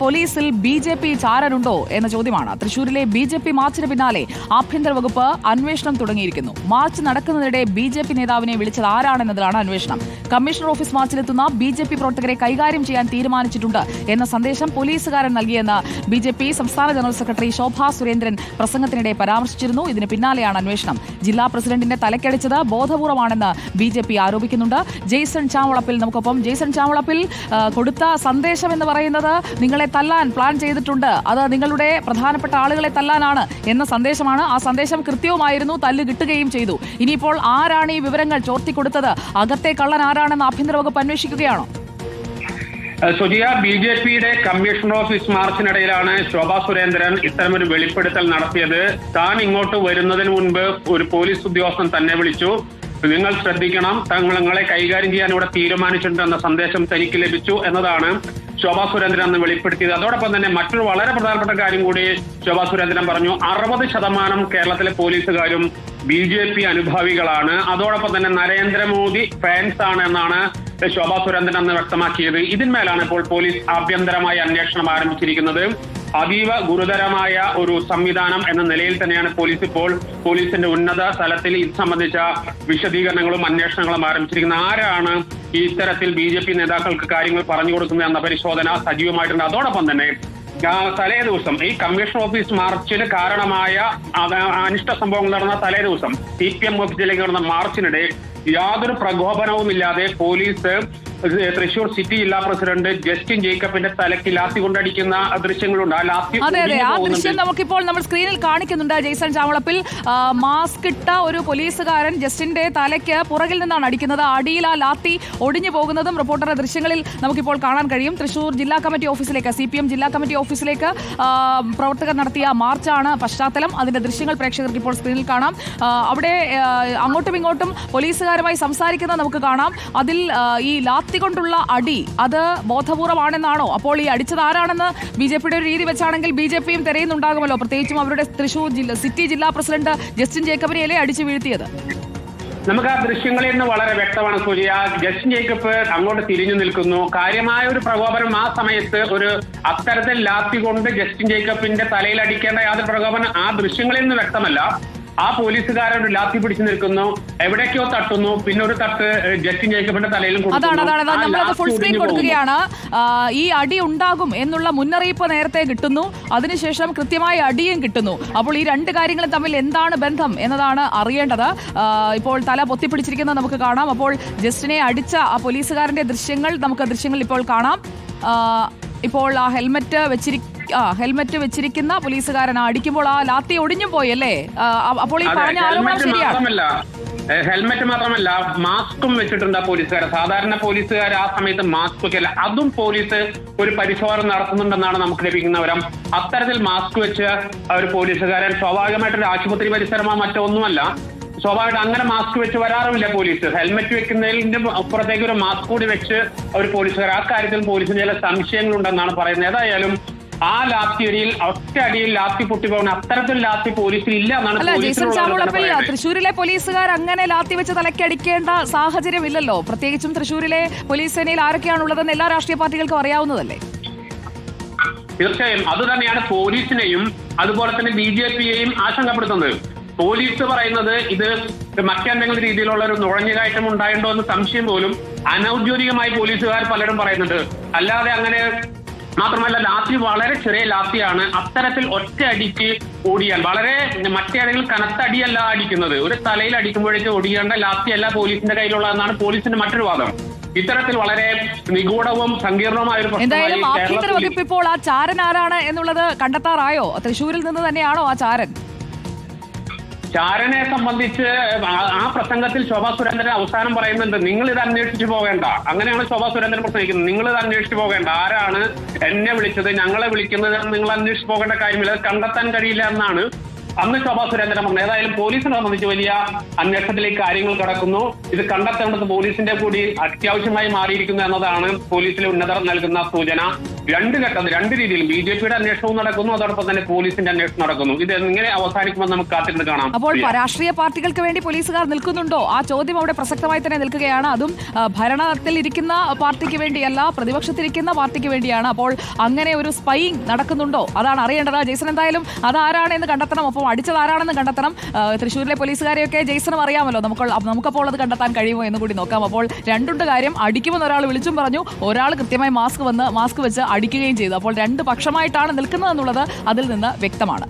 പോലീസിൽ B J P ചാരനുണ്ടോ എന്ന ചോദ്യമാണ്. തൃശൂരിലെ ബി ജെ പി മാർച്ചിന് പിന്നാലെ ആഭ്യന്തര വകുപ്പ് അന്വേഷണം തുടങ്ങിയിരിക്കുന്നു. മാർച്ച് നടക്കുന്നതിനിടെ ബി ജെ പി നേതാവിനെ വിളിച്ചത് ആരാണെന്നതിലാണ് അന്വേഷണം. കമ്മീഷണർ ഓഫീസ് മാർച്ചിലെത്തുന്ന ബി ജെ പി പ്രവർത്തകരെ കൈകാര്യം ചെയ്യാൻ തീരുമാനിച്ചിട്ടുണ്ട് എന്ന സന്ദേശം പോലീസുകാരൻ നൽകിയെന്ന് ബി ജെ പി സംസ്ഥാന ജനറൽ സെക്രട്ടറി ശോഭാ സുരേന്ദ്രൻ പ്രസംഗത്തിനിടെ പരാമർശിച്ചിരുന്നു. ഇതിന് പിന്നാലെയാണ് അന്വേഷണം. ജില്ലാ പ്രസിഡന്റിന്റെ തലക്കടിച്ചത് ബോധപൂർവമാണെന്ന് ബി ജെ പി ആരോപിക്കുന്നുണ്ട്. ജെയ്സൺ ചാവളപ്പിൽ നമുക്കൊപ്പം. ജെയ്സൺ ചാവളപ്പിൽ കൊടുത്ത സന്ദേശം എന്ന് പറയുന്നത് നിങ്ങളെ തല്ലാൻ പ്ലാൻ ചെയ്തിട്ടുണ്ട്. അത് നിങ്ങളുടെ പ്രധാനപ്പെട്ട ആളുകളെ തല്ലാനാണ് എന്ന സന്ദേശമാണ്. ആ സന്ദേശം കൃത്യവുമായിരുന്നു. തല്ല് കിട്ടുകയും ചെയ്തു. ഇനിയിപ്പോൾ ആരാണ് ഈ വിവരങ്ങൾ ചോർത്തിക്കൊടുത്തത്? അകത്തെ കള്ളൻ ആരാണെന്ന് ആഭ്യന്തര വകുപ്പ് അന്വേഷിക്കുകയാണോ? സുജിയ ബി ജെ പിയുടെ കമ്മീഷണർ ഓഫീസ് മാർച്ചിനിടയിലാണ് ശോഭാ സുരേന്ദ്രൻ ഇത്തരമൊരു വെളിപ്പെടുത്തൽ നടത്തിയത്. താൻ ഇങ്ങോട്ട് വരുന്നതിന് മുൻപ് ഒരു പോലീസ് ഉദ്യോഗസ്ഥൻ തന്നെ വിളിച്ചു. നിങ്ങൾ ശ്രദ്ധിക്കണം. തങ്ങളെ കൈകാര്യം ചെയ്യാൻ ഇവിടെ തീരുമാനിച്ചിട്ടുണ്ട് എന്ന സന്ദേശം തനിക്ക് ലഭിച്ചു എന്നതാണ്. ശോഭാ സുരേന്ദ്രൻ അന്ന് വെളിപ്പെടുത്തിയത്. അതോടൊപ്പം തന്നെ മറ്റൊരു വളരെ പ്രധാനപ്പെട്ട കാര്യം കൂടി ശോഭാ സുരേന്ദ്രൻ പറഞ്ഞു. അറുപത് ശതമാനം കേരളത്തിലെ പോലീസുകാരും ബി ജെ പി അനുഭാവികളാണ്. അതോടൊപ്പം തന്നെ നരേന്ദ്രമോദി ഫാൻസ് ആണ് എന്നാണ് ശോഭാ സുരേന്ദ്രൻ അന്ന് വ്യക്തമാക്കിയത്. ഇതിന്മേലാണ് ഇപ്പോൾ പോലീസ് ആഭ്യന്തരമായ അന്വേഷണം ആരംഭിച്ചിരിക്കുന്നത്. അതീവ ഗുരുതരമായ ഒരു സംവിധാനം എന്ന നിലയിൽ തന്നെയാണ് പോലീസ് ഇപ്പോൾ പോലീസിന്റെ ഉന്നത തലത്തിൽ ഇത് സംബന്ധിച്ച വിശദീകരണങ്ങളും അന്വേഷണങ്ങളും ആരംഭിച്ചിരിക്കുന്നത്. ആരാണ് ഇത്തരത്തിൽ ബി ജെ പി നേതാക്കൾക്ക് കാര്യങ്ങൾ പറഞ്ഞു കൊടുക്കുന്നത് എന്ന പരിശോധന സജീവമായിട്ടുണ്ട്. അതോടൊപ്പം തന്നെ തലേ ദിവസം ഈ കമ്മീഷൻ ഓഫീസ് മാർച്ചിന് കാരണമായ അനിഷ്ട സംഭവങ്ങൾ നടന്ന തലേ ദിവസം സി പി എം ഓഫീസിലേക്ക് നടന്ന മാർച്ചിനിടെ യാതൊരു പ്രകോപനവുമില്ലാതെ പോലീസ് തൃശൂർ സിറ്റി ജില്ലാ പ്രസിഡന്റ് ജസ്റ്റിൻ ജേക്കബിന്റെ തലയ്ക്ക് ലാത്തി കൊണ്ടടിക്കുന്ന ദൃശ്യങ്ങളുണ്ട്. ആ ലാത്തി അതെ അതെ. ആ. ദൃശ്യം നമുക്കിപ്പോൾ നമ്മൾ സ്ക്രീനിൽ കാണിക്കുന്നുണ്ട്. ജെയ്സൺ ചാവളപ്പിൽ മാസ്ക് ഇട്ട ഒരു പോലീസുകാരൻ ജസ്റ്റിന്റെ തലയ്ക്ക് പുറകിൽ നിന്നാണ് അടിക്കുന്നത്. അടിയിൽ ആ ലാത്തി ഒടിഞ്ഞു പോകുന്നതും റിപ്പോർട്ടറുടെ ദൃശ്യങ്ങളിൽ നമുക്കിപ്പോൾ കാണാൻ കഴിയും. തൃശൂർ ജില്ലാ കമ്മിറ്റി ഓഫീസിലേക്ക് സി പി എം ജില്ലാ കമ്മിറ്റി ഓഫീസിലേക്ക് പ്രവർത്തകർ നടത്തിയ മാർച്ചാണ് പശ്ചാത്തലം. അതിന്റെ ദൃശ്യങ്ങൾ പ്രേക്ഷകർക്ക് ഇപ്പോൾ സ്ക്രീനിൽ കാണാം. അവിടെ അങ്ങോട്ടും ഇങ്ങോട്ടും പോലീസുകാരുമായി സംസാരിക്കുന്നത് നമുക്ക് കാണാം. അതിൽ ഈ ലാത്തി കൊണ്ടുള്ള അടി. അത് ബോധപൂർവമാണെന്നാണോ? അപ്പോൾ ഈ അടിച്ചത് ആരാണെന്ന് ബി ജെ പിയുടെ ഒരു രീതി വെച്ചാണെങ്കിൽ ബി ജെ പിയും തിരയുന്നുണ്ടാകുമല്ലോ. പ്രത്യേകിച്ചും അവരുടെ തൃശൂർ ജില്ല സിറ്റി ജില്ലാ പ്രസിഡന്റ് ജസ്റ്റിൻ ജേക്കബിനെയല്ലേ അടിച്ചു വീഴ്ത്തിയത്? നമുക്ക് ആ ദൃശ്യങ്ങളിൽ നിന്ന് വളരെ വ്യക്തമാണ് സൂര്യ ജസ്റ്റിൻ ജേക്കബ് അങ്ങോട്ട് തിരിഞ്ഞു നിൽക്കുന്നു. കാര്യമായ ഒരു പ്രകോപനം ആ സമയത്ത് ഒരു അത്തരത്തിൽ ലാത്തി കൊണ്ട് ജസ്റ്റിൻ ജേക്കബിന്റെ തലയിൽ അടിക്കേണ്ട യാതൊരു പ്രകോപനം ആ ദൃശ്യങ്ങളിൽ നിന്ന് വ്യക്തമല്ല. ആ പോലീസുകാരൻ ലാത്തി പിടിച്ചു നിൽക്കുന്നു. എവിടേക്കോ തട്ടുന്നു. പിന്നെ ഒരു തട്ട് ജസ്റ്റിൻ ജേക്കബിന്റെ തലയിലും. അതാണ് അതാണ് നമ്മളത് ഫുൾ സ്ക്രീൻ കൊടുക്കുകയാണ്. ഈ അടി ഉണ്ടാകും എന്നുള്ള മുന്നറിയിപ്പ് നേരത്തെ കിട്ടുന്നു. അതിനുശേഷം കൃത്യമായ അടിയും കിട്ടുന്നു. അപ്പോൾ ഈ രണ്ട് കാര്യങ്ങളും തമ്മിൽ എന്താണ് ബന്ധം എന്നതാണ് അറിയേണ്ടത്. ഇപ്പോൾ തല പൊത്തിപ്പിടിച്ചിരിക്കുന്നത് നമുക്ക് കാണാം. അപ്പോൾ ജസ്റ്റിനെ അടിച്ച ആ പോലീസുകാരന്റെ ദൃശ്യങ്ങൾ നമുക്ക് ദൃശ്യങ്ങൾ ഇപ്പോൾ കാണാം. ഇപ്പോൾ ആ ഹെൽമറ്റ് വെച്ചിരി ആ ഹെൽമെറ്റ് വെച്ചിരിക്കുന്ന പോലീസുകാരൻ അടിക്കുമ്പോൾ ആ ലാത്തി ഒടിഞ്ഞു പോയി അല്ലേ അപ്പോൾ ഈ പറഞ്ഞ ആരോപണം ഹെൽമെറ്റ് ശരിയാണ് മാത്രമല്ല. ഹെൽമെറ്റ് മാത്രമല്ല മാസ്കും വെച്ചിട്ടുണ്ട് ആ പോലീസുകാർ സാധാരണ പോലീസുകാർ ആ സമയത്ത് മാസ്ക് വെക്കില്ല. അതും പോലീസ് ഒരു പരിശോധന നടത്തുന്നുണ്ടെന്നാണ് നമുക്ക് ലഭിക്കുന്ന വിവരം. അത്തരത്തിൽ മാസ്ക് വെച്ച് ഒരു പോലീസുകാരൻ സ്വാഭാവികമായിട്ട് ഒരു ആശുപത്രി പരിസരമോ മറ്റോ ഒന്നുമല്ല. സ്വാഭാവികമായിട്ട് അങ്ങനെ മാസ്ക് വെച്ച് വരാറുമില്ല പോലീസ്. ഹെൽമെറ്റ് വെക്കുന്നതിന്റെ അപ്പുറത്തേക്ക് ഒരു മാസ്ക് കൂടി വെച്ച് ഒരു പോലീസുകാർ ആ കാര്യത്തിൽ പോലീസിന് ചില സംശയങ്ങളുണ്ടെന്നാണ് പറയുന്നത്. ഏതായാലും ആ ലാത്തി അടിയിൽ ഒറ്റ അടിയിൽ ലാത്തി പൊട്ടി പോകുന്ന അത്തരത്തിൽ ലാത്തി പോലീസിൽ ഇല്ല എന്നാണ് തൃശ്ശൂരിലെ പോലീസുകാർ അങ്ങനെ ലാത്തി വെച്ച് തലക്കടിക്കേണ്ട സാഹചര്യം ഇല്ലല്ലോ പ്രത്യേകിച്ചും തൃശ്ശൂരിലെ പോലീസ് സേനയിൽ ആരൊക്കെയാണുള്ളതെന്ന് എല്ലാ രാഷ്ട്രീയ പാർട്ടികൾക്കും അറിയാവുന്നതല്ലേ? തീർച്ചയായും. അത് തന്നെയാണ് പോലീസിനെയും അതുപോലെ തന്നെ ബി ജെ പിയെയും ആശങ്കപ്പെടുത്തുന്നത്. പോലീസ് പറയുന്നത് ഇത് മറ്റെന്തെങ്കിലും രീതിയിലുള്ള ഒരു നുഴഞ്ഞുകയറ്റം ഉണ്ടായിട്ടുണ്ടോ എന്ന് സംശയം പോലും അനൌദ്യോഗികമായി പോലീസുകാർ പലരും പറയുന്നുണ്ട്. അല്ലാതെ അങ്ങനെ മാത്രമല്ല ലാത്തി വളരെ ചെറിയ ലാത്തിയാണ്. അത്തരത്തിൽ ഒറ്റ അടിക്ക് ഓടിയാൽ വളരെ മറ്റേ അടികൾ കനത്ത അടിയല്ല അടിക്കുന്നത്. ഒരു തലയിൽ അടിക്കുമ്പോഴേക്ക് ഓടിയേണ്ട ലാത്തിയല്ല പോലീസിന്റെ കയ്യിലുള്ളതെന്നാണ് പോലീസിന്റെ മറ്റൊരു വാദം. ഇത്തരത്തിൽ വളരെ നിഗൂഢവും സങ്കീർണവുമായ ഒരു എന്തായാലും ആഭ്യന്തര വകുപ്പ് ഇപ്പോൾ ആ ചാരൻ ആരാണ് എന്നുള്ളത് കണ്ടെത്താറായോ? തൃശൂരിൽ നിന്ന് തന്നെയാണോ ആ ചാരൻ? ചാരനെ സംബന്ധിച്ച് ആ- പ്രസംഗത്തിൽ ശോഭാ സുരേന്ദ്രൻ അവസാനം പറയുന്നുണ്ട് നിങ്ങൾ ഇത് അന്വേഷിച്ചു പോകേണ്ട. അങ്ങനെയാണ് ശോഭാ സുരേന്ദ്രൻ പ്രസംഗിക്കുന്നത്. നിങ്ങൾ ഇത് അന്വേഷിച്ചു പോകേണ്ട. ആരാണ് എന്നെ വിളിച്ചത്? ഞങ്ങളെ വിളിക്കുന്നത് നിങ്ങൾ അന്വേഷിച്ചു പോകേണ്ട കാര്യമില്ല. കണ്ടെത്താൻ കഴിയില്ല എന്നാണ് അന്ന് ശോഭാ സുരേന്ദ്രൻ പറഞ്ഞത്. ഏതായാലും പോലീസിനെ സംബന്ധിച്ച് വലിയ അന്വേഷണത്തിലേക്ക് കാര്യങ്ങൾ കടക്കുന്നു. ഇത് കണ്ടെത്തേണ്ടത് പോലീസിന്റെ കൂടി അത്യാവശ്യമായി മാറിയിരിക്കുന്നു എന്നതാണ് പോലീസിലെ ഉന്നതർ നൽകുന്ന സൂചന. രണ്ട് ഘട്ടം രണ്ട് രീതിയിൽ ബി ജെ പിയുടെ അന്വേഷണവും നടക്കുന്നു അതോടൊപ്പം തന്നെ പോലീസിന്റെ അന്വേഷണം നടക്കുന്നു. ഇത് എങ്ങനെ അവസാനിക്കുമെന്ന് നമുക്ക് കാത്തിരുന്ന് കാണാം. അപ്പോൾ. രാഷ്ട്രീയ പാർട്ടികൾക്ക് വേണ്ടി പോലീസുകാർ നിൽക്കുന്നുണ്ടോ? ആ ചോദ്യം അവിടെ പ്രസക്തമായി തന്നെ നിൽക്കുകയാണ്. അതും ഭരണത്തിൽ ഇരിക്കുന്ന പാർട്ടിക്ക് വേണ്ടിയല്ല പ്രതിപക്ഷത്തിരിക്കുന്ന പാർട്ടിക്ക് വേണ്ടിയാണ്. അപ്പോൾ അങ്ങനെ ഒരു സ്പൈങ് നടക്കുന്നുണ്ടോ? അതാണ് അറിയേണ്ടത്. ജെയ്സൺ എന്തായാലും അതാരാണ് എന്ന് കണ്ടെത്തണം. ഒപ്പം അടിച്ചത് ആരാണെന്ന് കണ്ടെത്തണം. തൃശ്ശൂരിലെ പോലീസുകാരെയൊക്കെ ജെയ്സണും അറിയാമല്ലോ. നമുക്ക് നമുക്കപ്പോൾ അത് കണ്ടെത്താൻ കഴിയുമോ എന്ന് കൂടി നോക്കാം. അപ്പോൾ രണ്ടുണ്ട് കാര്യം. അടിക്കുമെന്ന് ഒരാൾ വിളിച്ചും പറഞ്ഞു. ഒരാൾ കൃത്യമായി മാസ്ക് വന്ന് മാസ്ക് വെച്ച് അടിക്കുകയും ചെയ്തു. അപ്പോൾ രണ്ട് പക്ഷമായിട്ടാണ് നിൽക്കുന്നതെന്നുള്ളത് അതിൽ നിന്ന് വ്യക്തമാണ്.